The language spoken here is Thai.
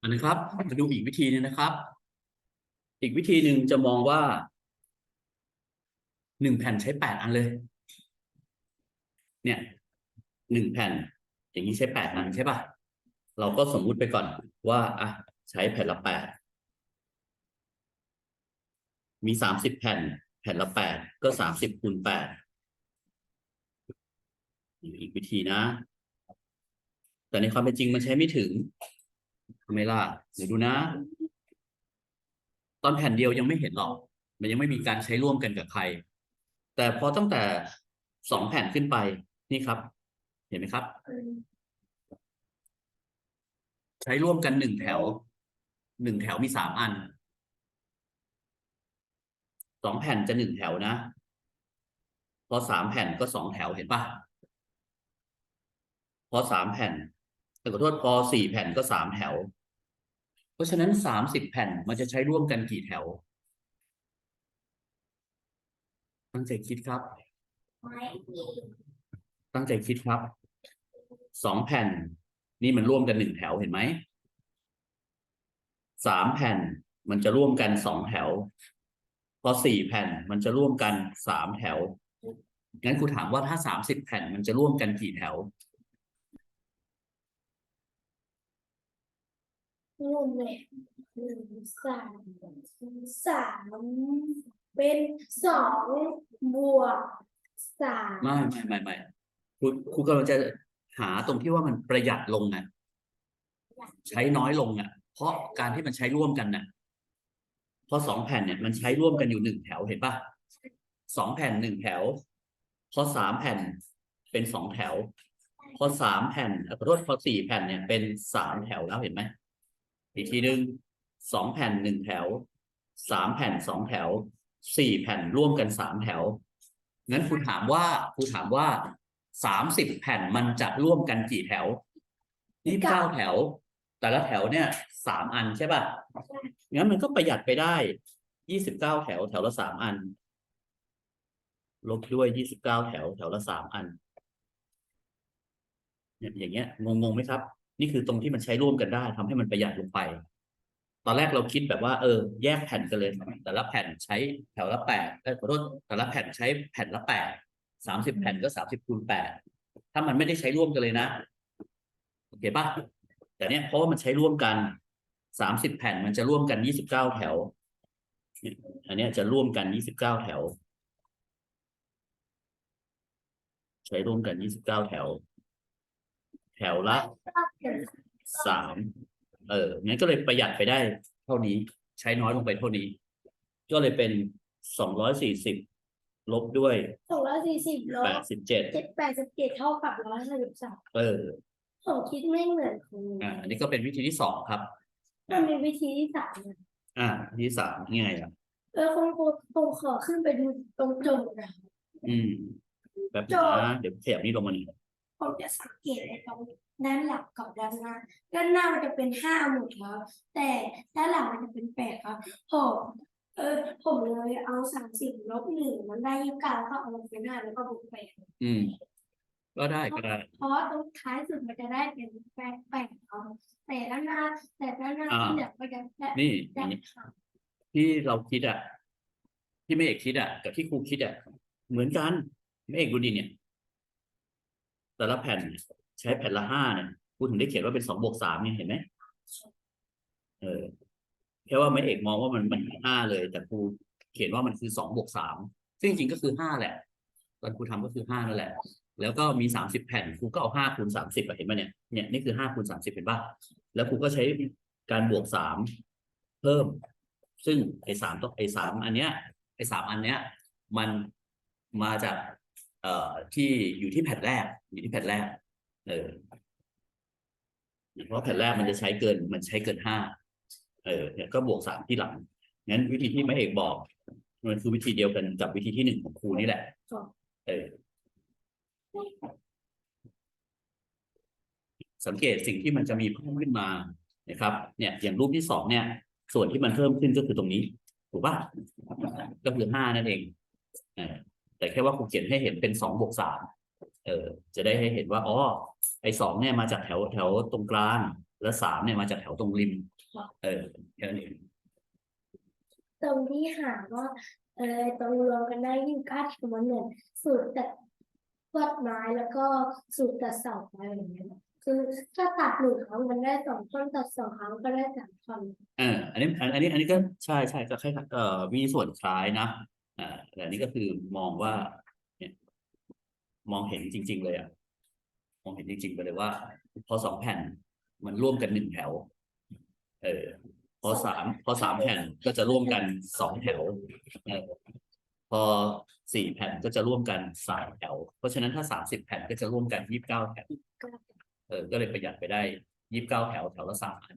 อันนะครับ มาดูอีกวิธีนึงนะครับ อีกวิธีหนึ่งจะมองว่าหนึ่งแผ่นใช้แปดอันเลย เนี่ยหนึ่งแผ่น อย่างนี้ใช้แปดอันใช่ป่ะ เราก็สมมุติไปก่อนว่าอะใช้แผ่นละแปดมีสามสิบแผ่น แผ่นละแปดก็สามสิบคูณแปดอีกวิธีนะ แต่ในความเป็นจริงมันใช้ไม่ถึง ทำไมล่ะเดี๋ยวดูนะ ตอนแผ่นเดียวยังไม่เห็นหรอก มันยังไม่มีการใช้ร่วมกันกับใคร แต่พอตั้งแต่สองแผ่นขึ้นไปนี่ครับ เห็นไหมครับ ใช้ร่วมกันหนึ่งแถวหนึ่งแถวมีสามอันสองแผ่นจะหนึ่งแถวนะ พอสามแผ่นก็สองแถวเห็นปะพอสามแผ่นแต่ขอโทษพอสี่แผ่นก็สามแถว เพราะฉะนั้นสามสิบแผ่นมันจะใช้ร่วมกันกี่แถวตั้งใจคิดครับ ตั้งใจคิดครับ สองแผ่น นี่มันร่วมกันหนึ่งแถวเห็นไหม สามแผ่นมันจะร่วมกันสองแถว พอสี่แผ่นมันจะร่วมกันสามแถว งั้นครูถามว่าถ้าสามสิบแผ่นมันจะร่วมกันกี่แถว รวมเลยหนึ่งสามสามเป็นสองบวกสามไม่ไม่ไม่ไม่ครูครูกำลังจะหาตรงที่ว่ามันประหยัดลงนะใช้น้อยลงอะ เพราะการที่มันใช้ร่วมกันน่ะพอสองแผ่นเนี่ยมันใช้ร่วมกันอยู่หนึ่งแถวเห็นปะสองแผ่นหนึ่งแถว พอสามแผ่นเป็นสองแถว พอสามแผ่นอ่อขอโทษพอสี่แผ่นเนี่ยเป็นสามแถวแล้วเห็นไหม อีกทีหนึ่งสองแผ่นหนึ่งแถวสามแผ่นสองแถวสี่แผ่นร่วมกันสามแถวงั้นครูถามว่าครูถามว่าสามสิบแผ่นมันจะร่วมกันกี่แถวยี่สิบเก้าแถว แต่ละแถวเนี่ยสามอันใช่ป่ะงั้นมันก็ประหยัดไปได้ยี่สิบเก้าแถวแถวละสามอัน ลบด้วยยี่สิบเก้าแถวแถวละสามอันอย่างเงี้ยงงงไหมครับ นี่คือตรงที่มันใช้ร่วมกันได้ทำให้มันประหยัดลงไป ตอนแรกเราคิดแบบว่าเออ แยกแผ่นกันเลย แต่ละแผ่นใช้แถวละแปดขอโทษแต่ละแผ่นใช้แผ่นละแปดสามสิบแผ่นก็สามสิบคูณแปดถ้ามันไม่ได้ใช้ร่วมกันเลยนะโอเคปะแต่เนี้ยเพราะว่ามันใช้ร่วมกันสามสิบแผ่นมันจะร่วมกันยี่สิบเก้าแถว อันเนี้ยจะร่วมกันยี่สิบเก้าแถว ใช้ร่วมกันยี่สิบเก้าแถว แถวละสามเอองั้นก็เลยประหยัดไปได้เท่านี้ใช้น้อยลงไปเท่านี้ ก็เลยเป็นสองร้อยสี่สิบลบด้วยสองร้อยสี่สิบลแปบดสิบเจ็ดเจ็ดแปดสิบเจ็ดเท่ากับร้อยห้าสิบสามเออผมคิดไม่เหมือนคุณอ่าอันนี้ก็เป็นวิธีที่สองครับมันมีวิธีที่สามนะอ่าวิธีที่สามนี่ไงอะเออคุณครูผมขอขึ้นไปดูตรงโจทย์นะอืมแบบนึงนะเดี๋ยวขยับนี่ลงมาหนึ่ง ผมจะสังเกตไอ้ตรงด้านหลังกับด้านหน้า ด้านหน้ามันจะเป็นห้าหมดครับ แต่ด้านหลังมันจะเป็นแปดครับผมเออผมเลยเอาสามสิบลบหนึ่งมันได้ยี่สิบเก้าแล้วก็เอาลงไปห้าแล้วก็บวกแปดอืม ก็ได้ก็ได้เพราะตรงท้ายสุดมันจะได้เป็นแปดแปดครับแต่ด้านหน้า แต่ด้านหน้าอ่าที่เหลือก็จะได้นี่อได้ย่างนี้ค่ะที่เราคิดอะ ที่แม่เอกคิดอะ กับที่ครูคิดอะ เหมือนกันแม่เอกดูดิเนี่ย แต่ละแผ่นใช้แผ่นละห้าเนี่ยครูถึงได้เขียนว่าเป็นสองบวกสามเนี่ยเห็นไหมเออแค่ว่าแม่เอกมองว่ามันมันห้าเลย แต่ครูเขียนว่ามันคือสองบวกสามซึ่งจริงก็คือห้าแหละ ตอนครูทำก็คือห้านั่นแหละ แล้วก็มีสามสิบแผ่นครูก็เอาห้าคูณสามสิบเห็นไหมเนี่ยเนี่ยนี่คือห้าคูณสามสิบเห็นป่ะแล้วครูก็ใช้การบวกสามเพิ่ม ซึ่งไอ้สามต้องไอ้สามอันเนี้ยไอ้สามอันเนี้ย มันมาจาก เอ่อที่อยู่ที่แผ่นแรก อยู่ที่แผ่นแรก เออเพราะแผ่นแรกมันจะใช้เกินมันใช้เกินห้าเออเนี่ยก็บวกสามที่หลังงั้นวิธีที่แม่เอกบอกมันคือวิธีเดียวกันกับวิธีที่หนึ่งของครูนี่แหละเออสังเกตสิ่งที่มันจะมีเพิ่มขึ้นมานะครับ เนี่ย อย่างรูปที่สองเนี่ย ส่วนที่มันเพิ่มขึ้นก็คือตรงนี้ ถูกป่ะก็คือห้านั่นเองเออ แต่แค่ว่าครูเขียนให้เห็นเป็นสองบวกสามเออจะได้ให้เห็นว่าอ๋อไอ้สองเนี่ยมาจากแถวแถวตรงกลาง แล้วสามเนี่ยมาจากแถวตรงริม เออแค่นั้นเองตรงที่หาว่าเออตรงรวมกันได้ยี่สิบเก้าแถวมันเหมือนสูตรตัดพวดไม้แล้วก็สูตรตัดเสาไม้อย่างเงี้ยคือถ้าตัดหนึ่งครั้งมันได้สองท่อนตัดสองครั้งก็ได้สามท่อนเอออันนี้อันอันนี้อันนี้ก็ใช่ใช่ก็คล้ายๆเอ่อมีส่วนคล้ายนะ อ่าแต่นี้ก็คือมองว่าเนี่ยมองเห็นจริง ๆ เลยอะมองเห็นจริง ๆ ไปเลยว่า พอสองแผ่นมันร่วมกันหนึ่งแถว เออ พอสามพอสามแผ่นก็จะร่วมกันสองแถวเออพอสี่แผ่นก็จะร่วมกันสามแถว เพราะฉะนั้นถ้าสามสิบแผ่นก็จะร่วมกันยี่สิบเก้าแถวเออ ก็เลยประหยัดไปได้ยี่สิบเก้าแถวแถวละสามอัน